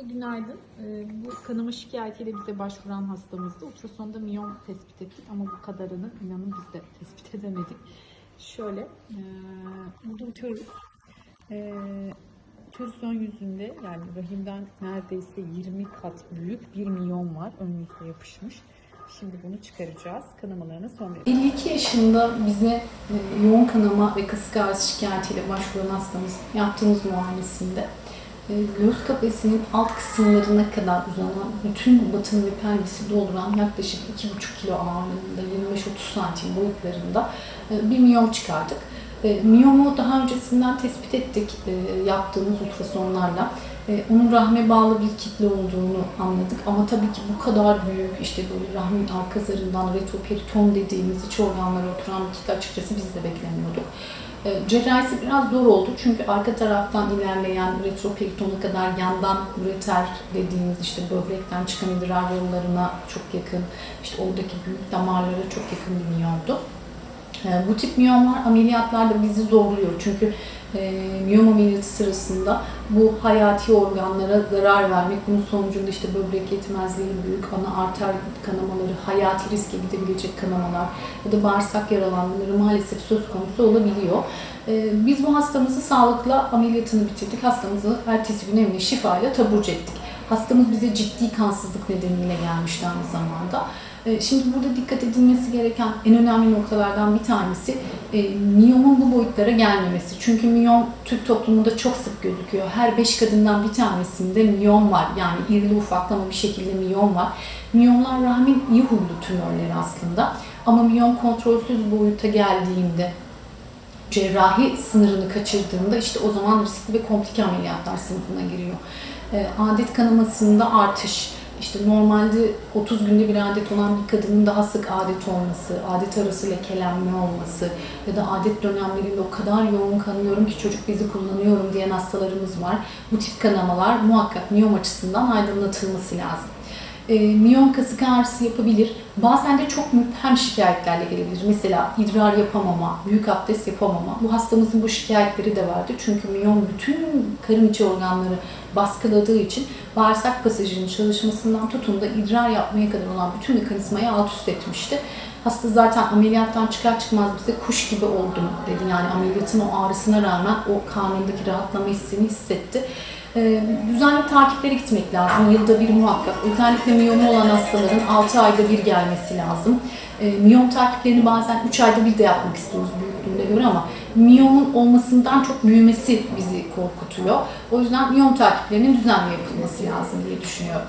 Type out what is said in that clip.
Herkese günaydın. Ee, bu kanama şikayetiyle bize başvuran hastamızda ultrasonda miyom tespit ettik ama bu kadarını inanın biz de tespit edemedik. Şöyle, e, burada. E, uterus ön yüzünde yani rahimden neredeyse 20 kat büyük bir miyom var. Ön yüzde yapışmış. Şimdi bunu çıkaracağız. Kanamalarına son vereceğiz. 52 yaşında bize e, yoğun kanama ve kasık ağrısı şikayetiyle başvuran hastamız yaptığımız muayenesinde göğüs kafesinin alt kısımlarına kadar uzanan bütün batın ve pelvisi dolduran yaklaşık 2,5 kilo ağırlığında 25-30 santim boyutlarında e, bir miyom çıkardık. E, Miyomu daha öncesinden tespit ettik e, yaptığımız ultrasonlarla. E, Onun rahme bağlı bir kitle olduğunu anladık ama tabii ki bu kadar büyük işte böyle rahmin arka zarından retroperiton dediğimiz iç organlara oturan bir kitle açıkçası biz de beklemiyorduk. E, Cerrahisi biraz zor oldu çünkü arka taraftan ilerleyen retroperitona kadar yandan üreter dediğimiz işte böbrekten çıkan idrar yollarına çok yakın, işte oradaki büyük damarlara çok yakın bir miyomdu. E, Bu tip miyomlar ameliyatlarda bizi zorluyor çünkü e, miyom ameliyatı sırasında bu hayati organlara zarar vermek, bunun sonucunda işte böbrek yetmezliği, büyük ana arter kanamaları, hayati riske gidebilecek kanamalar ya da bağırsak yaralanmaları maalesef söz konusu olabiliyor. E, Biz bu hastamızı sağlıkla ameliyatını bitirdik. Hastamızı ertesi gün evine şifayla taburcu ettik. Hastamız bize ciddi kansızlık nedeniyle gelmişti aynı zamanda. E, Şimdi burada dikkat edilmesi gereken en önemli noktalardan bir tanesi e, miyomun bu boyutlara gelmemesi. Çünkü miyom Türk toplumunda çok sık gözüküyor. Her beş kadından bir tanesinde miyom var. Yani irili ufaklama bir şekilde miyom var. Miyomlar rahmin iyi huylu tümörleri aslında. Ama miyom kontrolsüz boyuta geldiğinde cerrahi sınırını kaçırdığında işte o zaman riskli ve komplike ameliyatlar sınıfına giriyor. E, Adet kanamasında artış, işte normalde 30 günde bir adet olan bir kadının daha sık adet olması, adet arası lekelenme olması ya da adet dönemlerinde o kadar yoğun kanıyorum ki çocuk bezi kullanıyorum diyen hastalarımız var. Bu tip kanamalar muhakkak miyom açısından aydınlatılması lazım. E, miyom kasık ağrısı yapabilir. Bazen de çok müphem şikayetlerle gelebilir. Mesela idrar yapamama, büyük abdest yapamama. Bu hastamızın bu şikayetleri de vardı. Çünkü miyom bütün karın içi organları baskıladığı için bağırsak pasajının çalışmasından tutun da idrar yapmaya kadar olan bütün mekanizmayı alt üst etmişti. Hasta zaten ameliyattan çıkar çıkmaz bize kuş gibi oldum dedi. Yani ameliyatın o ağrısına rağmen o karnındaki rahatlama hissini hissetti. Ee, düzenli takiplere gitmek lazım. Yılda bir muhakkak. Özellikle miyomu olan hastaların 6 ayda bir gelmesi lazım. Ee, miyom takiplerini bazen 3 ayda bir de yapmak istiyoruz büyüklüğüne göre ama miyomun olmasından çok büyümesi bizi korkutuyor. O yüzden miyom takiplerinin düzenli yapılması lazım diye düşünüyorum.